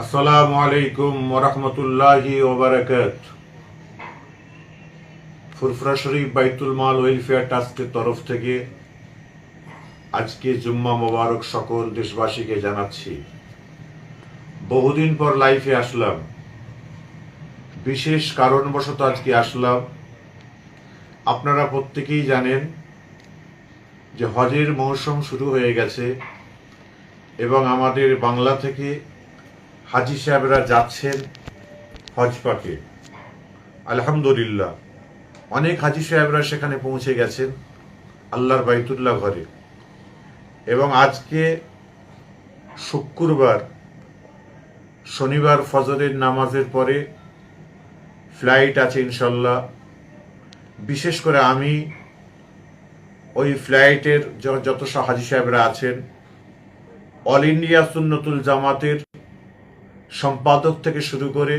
আসসালামু আলাইকুম ওরহমতুল্লাহি ওবরাকাত। ফুরফুরা শরীফ বাইতুল মাল ওয়েলফেয়ার ট্রাস্টের তরফ থেকে আজকে জুম্মা মোবারক সকল দেশবাসীকে জানাচ্ছি। বহুদিন পর লাইফে আসলাম। বিশেষ কারণবশত আজকে আসলাম। আপনারা প্রত্যেকেই জানেন যে হজের মৌসুম শুরু হয়ে গেছে এবং আমাদের বাংলা থেকে হাজি সাহেবরা যাচ্ছেন হজ পাকে। আলহামদুলিল্লাহ। অনেক হাজি সাহেবরা সেখানে পৌঁছে গেছেন আল্লাহর বাইতুল্লাহ ঘরে। এবং আজকে শুক্রবার, শনিবার ফজরের নামাজের পরে ফ্লাইট আছে ইনশাল্লাহ। বিশেষ করে আমি ওই ফ্লাইটের যত হাজি সাহেবরা আছেন, অল ইন্ডিয়া সুন্নতুল জামাতের সম্পাদক থেকে শুরু করে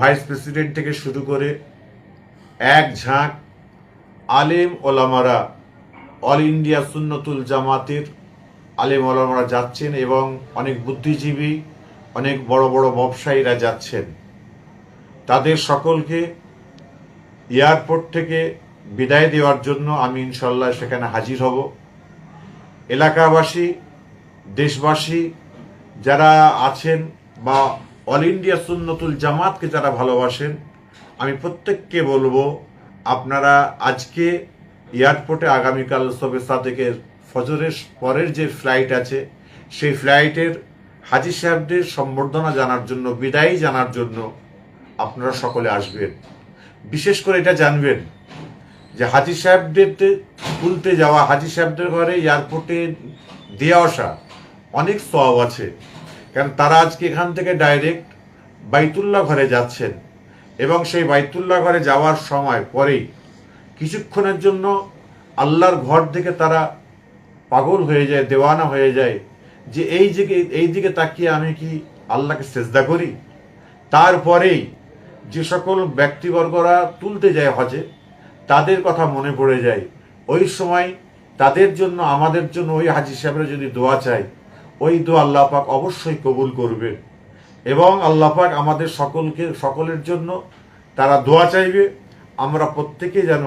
ভাইস প্রেসিডেন্ট থেকে শুরু করে এক ঝাঁক আলেম ওলামারা, অল ইন্ডিয়া সুন্নতুল জামাতের আলেম ওলামারা যাচ্ছেন এবং অনেক বুদ্ধিজীবী, অনেক বড় বড় ব্যবসায়ীরা যাচ্ছেন। তাদের সকলকে এয়ারপোর্ট থেকে বিদায় দেওয়ার জন্য আমি ইনশাল্লাহ সেখানে হাজির হব। এলাকাবাসী, দেশবাসী যারা আছেন বা অল ইন্ডিয়া সুন্নতুল জামাতকে যারা ভালোবাসেন, আমি প্রত্যেককে বলব, আপনারা আজকে এয়ারপোর্টে আগামীকাল সবে সাদেকের ফজরের পরের যে ফ্লাইট আছে, সেই ফ্লাইটের হাজি সাহেবদের সম্বর্ধনা জানার জন্য, বিদায় জানার জন্য আপনারা সকলে আসবেন। বিশেষ করে এটা জানবেন যে হাজি সাহেবদের তুলতে যাওয়া, হাজি সাহেবদের ঘরে এয়ারপোর্টে দিয়ে আসা অনেক সব আছে। কারণ তারা আজকে এখান থেকে ডাইরেক্ট বাইতুল্লাহ ঘরে যাচ্ছেন। এবং সেই বাইতুল্লাহ ঘরে যাওয়ার সময় পরেই কিছুক্ষণের জন্য আল্লাহর ঘর থেকে তারা পাগল হয়ে যায়, দেওয়ানা হয়ে যায় যে এই দিকে এই দিকে তাকিয়ে আমি কি আল্লাহকে সেজদা করি? তারপরেই যে সকল ব্যক্তিবর্গরা তুলতে যায় হজে, তাদের কথা মনে পড়ে যায়। ওই সময় তাদের জন্য, আমাদের জন্য ওই হাজি সাহেবরা যদি দোয়া চাই ওই দোয়া আল্লাহ পাক অবশ্যই কবুল করবে। এবং আল্লাহ পাক আমাদের সকলকে, সকলের জন্য তারা দোয়া চাইবে, আমরা প্রত্যেকে যেন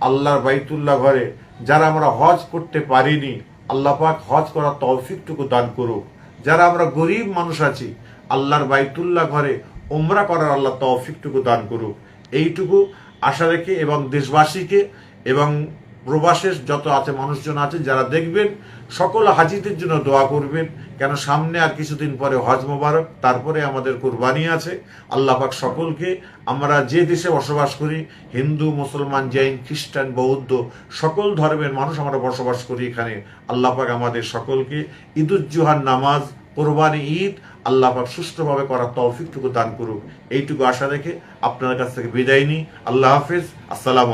আল্লাহর বাইতুল্লাহ ঘরে যারা আমরা হজ করতে পারিনি, আল্লাহ পাক হজ করার তৌফিকটুকু দান করুক। যারা আমরা গরিব মানুষ আছি, আল্লাহর বাইতুল্লাহ ঘরে ওমরা করার আল্লাহ তৌফিকটুকু দান করুক। এইটুকু আশা রেখে এবং দেশবাসীকে এবং প্রবাসের যত আছে মানুষজন আছে, যারা দেখবেন, সকল হাজিদের জন্য দোয়া করবেন। কেন সামনে আর কিছুদিন পরে হজ মোবারক, তারপরে আমাদের কোরবানি আছে। আল্লাহ পাক সকলকে, আমরা যে দেশে বসবাস করি, হিন্দু, মুসলমান, জৈন, খ্রিস্টান, বৌদ্ধ, সকল ধর্মের মানুষ আমরা বসবাস করি এখানে। আল্লাহ পাক আমাদের সকলকে ঈদুজ্জোহার নামাজ, কোরবানি ঈদ, আল্লাহ পাক সুষ্ঠুভাবে করার তৌফিকটুকু দান করুক। এইটুকু আশা রেখে আপনার কাছ থেকে বিদায় নিই। আল্লাহ হাফিজ। আসসালামু